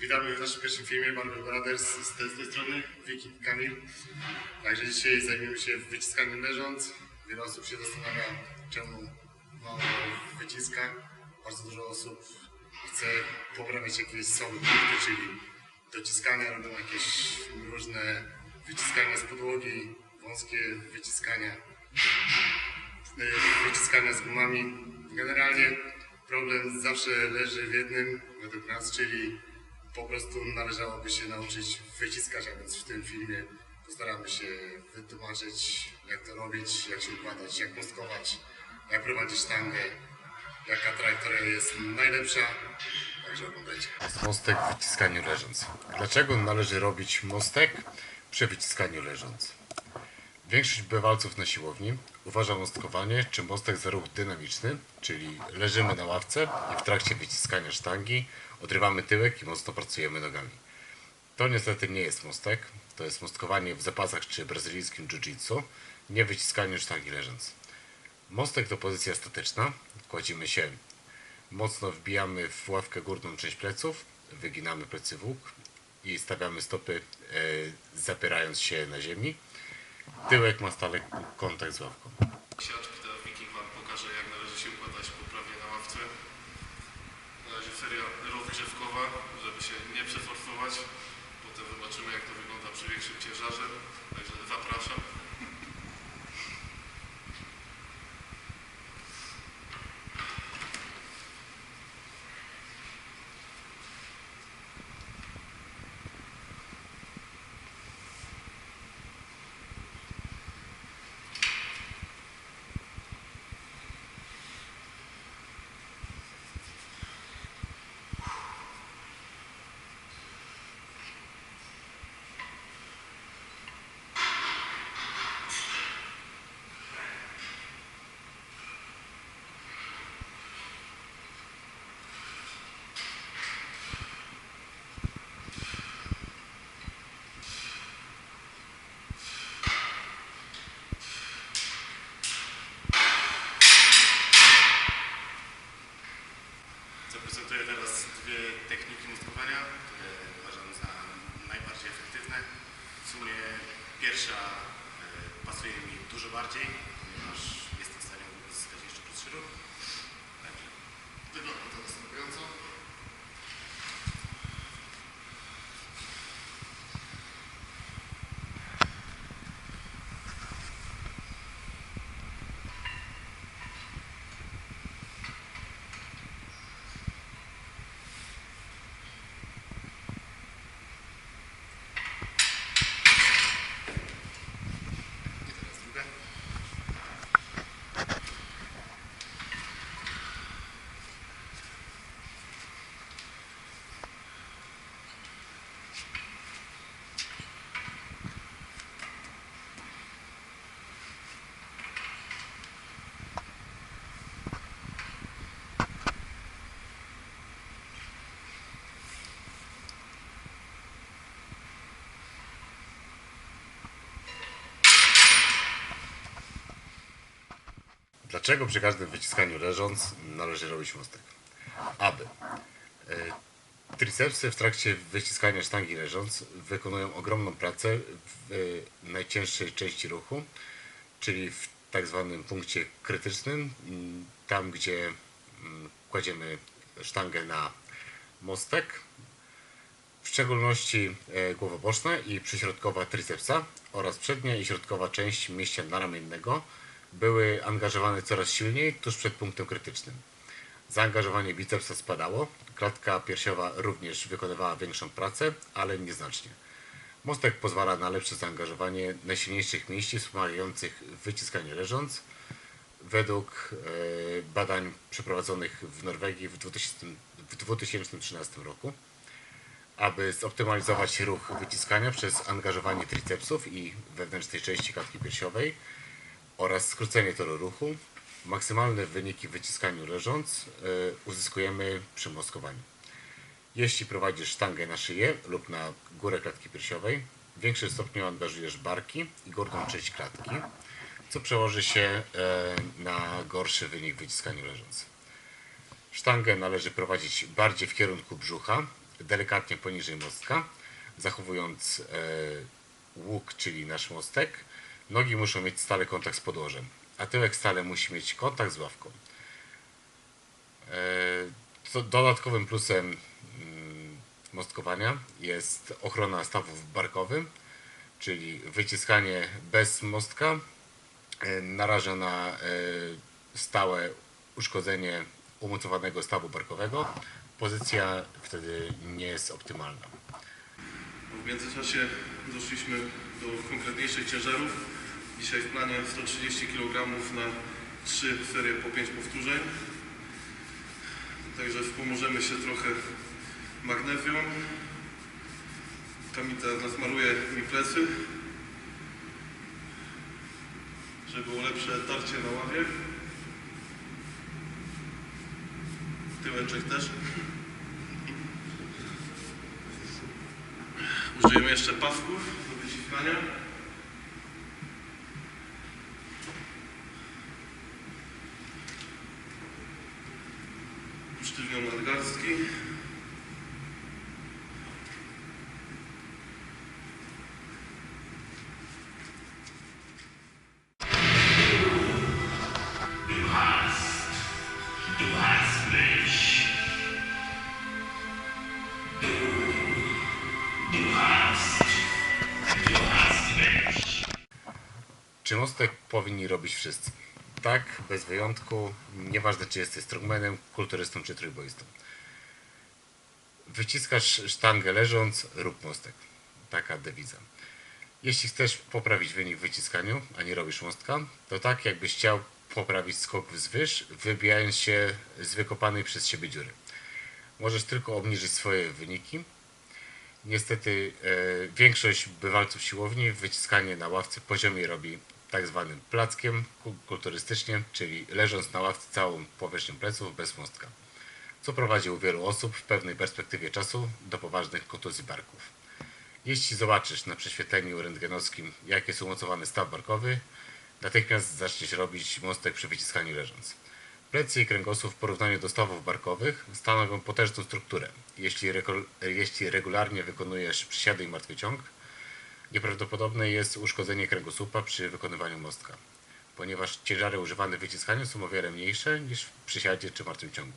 Witamy w naszym pierwszym filmie Marvel Brothers z tej, strony, Wiki Kamil. Także dzisiaj zajmiemy się wyciskaniem leżąc. Wiele osób się zastanawia, czemu mało wyciska. Bardzo dużo osób chce poprawić jakieś słabe punkty, czyli dociskania, robią jakieś różne wyciskania z podłogi, wąskie wyciskania, y, wyciskania z gumami. Generalnie problem zawsze leży w jednym, według nas, czyli po prostu należałoby się nauczyć wyciskać, a więc w tym filmie postaramy się wytłumaczyć, jak to robić, jak się układać, jak mostkować, jak prowadzić sztangę, jaka trajektoria jest najlepsza. Także oglądajcie. Mostek w wyciskaniu leżąc. Dlaczego należy robić mostek przy wyciskaniu leżąc? Większość bywalców na siłowni uważa mostkowanie czy mostek za ruch dynamiczny, czyli leżymy na ławce i w trakcie wyciskania sztangi odrywamy tyłek i mocno pracujemy nogami. To niestety nie jest mostek, to jest mostkowanie w zapasach czy brazylijskim jiu-jitsu, nie wyciskanie sztangi leżąc. Mostek to pozycja statyczna, kładziemy się Mocno wbijamy w ławkę górną część pleców, wyginamy plecy w łuk i stawiamy stopy e, zapierając się na ziemi. Tyłek ma stale kontakt z ławką. Siaczki to Wiking Wam pokaże jak należy się układać poprawnie na ławce. Seria rozgrzewkowa, żeby się nie przeforsować. Potem zobaczymy jak to wygląda przy większym ciężarze. Także zapraszam. Zaprezentuję teraz dwie techniki mózgowania, które uważam za najbardziej efektywne. W sumie pierwsza e, pasuje mi dużo bardziej, ponieważ jestem w stanie uzyskać jeszcze krótszy ruch. Także wygląda to następująco. I teraz druga. Dlaczego przy każdym wyciskaniu leżąc należy robić mostek? Aby. E, Tricepsy w trakcie wyciskania sztangi leżąc wykonują ogromną pracę w e, najcięższej części ruchu, czyli w tak zwanym punkcie krytycznym, tam gdzie m, kładziemy sztangę na mostek, w szczególności e, głowa boczna i przyśrodkowa tricepsa oraz przednia i środkowa część mięśnia naramiennego były angażowane coraz silniej tuż przed punktem krytycznym. Zaangażowanie bicepsa spadało, klatka piersiowa również wykonywała większą pracę, ale nieznacznie. Mostek pozwala na lepsze zaangażowanie najsilniejszych mięśni wspomagających wyciskanie leżąc. Według e, badań przeprowadzonych w Norwegii w 2000, w 2013 roku, aby zoptymalizować ruch wyciskania przez angażowanie tricepsów i wewnętrznej części klatki piersiowej oraz skrócenie toru ruchu, maksymalne wyniki w wyciskaniu leżąc e, uzyskujemy przy moskowaniu. Jeśli prowadzisz sztangę na szyję lub na górę klatki piersiowej, w większym stopniu angażujesz barki i górną część klatki, co przełoży się e, na gorszy wynik w wyciskaniu leżąc. Sztangę należy prowadzić bardziej w kierunku brzucha, delikatnie poniżej mostka, zachowując e, łuk, czyli nasz mostek. Nogi muszą mieć stale kontakt z podłożem, a tyłek stale musi mieć kontakt z ławką. E, dodatkowym plusem mm, mostkowania jest ochrona stawów barkowych, czyli wyciskanie bez mostka e, naraża na e, stałe uszkodzenie umocowanego stawu barkowego. Pozycja wtedy nie jest optymalna. W międzyczasie doszliśmy do konkretniejszych ciężarów. Dzisiaj w planie 130 kg na 3 serie po 5 powtórzeń. Także wspomożemy się trochę magnezją. Kamita nasmaruje mi plecy, żeby było lepsze tarcie na ławie. Tyłeczek też. Użyjemy jeszcze pasków do wyciskania. Usztywnią nadgarstki. Czy mostek powinni robić wszyscy? Tak, bez wyjątku, nieważne czy jesteś strongmanem, kulturystą czy trójboistą. Wyciskasz sztangę leżąc, rób mostek. Taka dewiza. Jeśli chcesz poprawić wynik w wyciskaniu, a nie robisz mostka, to tak jakbyś chciał poprawić skok wzwyż, wybijając się z wykopanej przez siebie dziury. Możesz tylko obniżyć swoje wyniki, Niestety e, większość bywalców siłowni wyciskanie na ławce poziomie robi tak zwanym plackiem ku- kulturystycznie, czyli leżąc na ławce całą powierzchnią pleców bez mostka, co prowadzi u wielu osób w pewnej perspektywie czasu do poważnych kontuzji barków. Jeśli zobaczysz na prześwietleniu rentgenowskim, jak jest umocowany staw barkowy, natychmiast zaczniesz robić mostek przy wyciskaniu leżąc. Plecy i kręgosłup w porównaniu do stawów barkowych stanowią potężną strukturę. Jeśli, jeśli regularnie wykonujesz przysiady i martwy ciąg, nieprawdopodobne jest uszkodzenie kręgosłupa przy wykonywaniu mostka, ponieważ ciężary używane w wyciskaniu są o wiele mniejsze niż w przysiadzie czy martwym ciągu.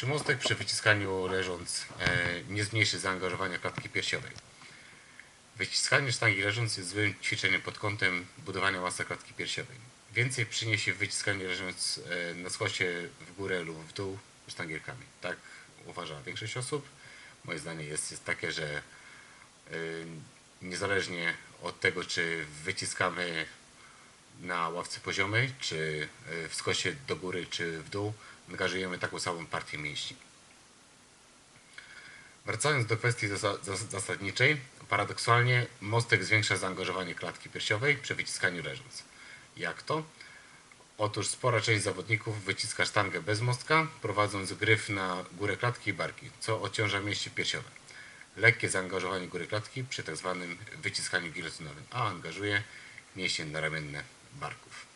Czy mostek przy wyciskaniu leżąc e, nie zmniejszy zaangażowania klatki piersiowej? Wyciskanie sztangi leżąc jest złym ćwiczeniem pod kątem budowania masy klatki piersiowej. Więcej przyniesie wyciskanie leżąc e, na skosie w górę lub w dół sztangierkami. Tak uważa większość osób. Moje zdanie jest, jest takie, że e, niezależnie od tego, czy wyciskamy na ławce poziomej, czy w skosie do góry, czy w dół, angażujemy taką samą partię mięśni. Wracając do kwestii zasa- zas- zasadniczej, paradoksalnie mostek zwiększa zaangażowanie klatki piersiowej przy wyciskaniu leżąc. Jak to? Otóż spora część zawodników wyciska sztangę bez mostka, prowadząc gryf na górę klatki i barki, co odciąża mięśnie piersiowe. Lekkie zaangażowanie góry klatki przy tzw. wyciskaniu gilotynowym, a angażuje mięśnie naramienne barków.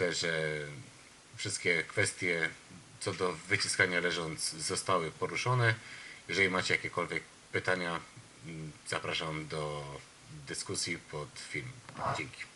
Myślę, że wszystkie kwestie co do wyciskania leżąc zostały poruszone. Jeżeli macie jakiekolwiek pytania, mm, zapraszam do dyskusji pod film. Dzięki.